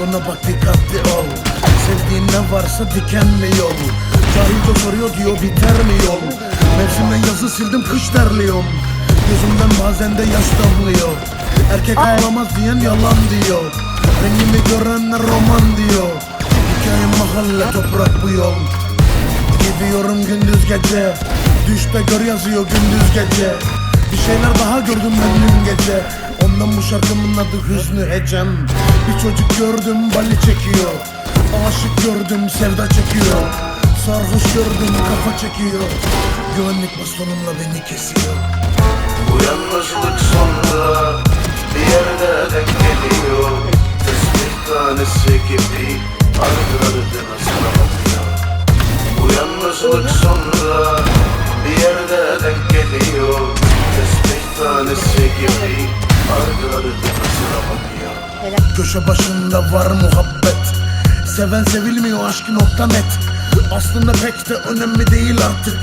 Yoluna bak dikkatli ol. Sevdiğin ne varsa dikenli yol. Cahil de soruyor diyor biter mi yol? Mevsimden yazı sildim kış terliyorum Gözümden bazen de yaş damlıyor. Erkek ağlamaz diyen yalan diyor. Rengimi görenler roman diyor. Hikayem mahalle toprak bu yol. Gidiyorum gündüz gece. Düşte gör yazıyor gündüz gece. Bir şeyler daha gördüm ben dün gece Ondan bu şarkımın adı Hüznü Hecem Bir çocuk gördüm bali çekiyor. Aşık gördüm sevda çekiyor. Sarhoş gördüm kafa çekiyor. Güvenlik bastonumla beni kesiyor. Uyanmışlık sonra bir yerde denk geliyor. Tesbih tanesi gibi ardı ardına sana bakıyor Uyanmışlık sonra bir yerde denk geliyor. Tesbih tanesi gibi Köşe başında var muhabbet. Seven sevilmiyor aşkı nokta net. Aslında pek de önemli değil artık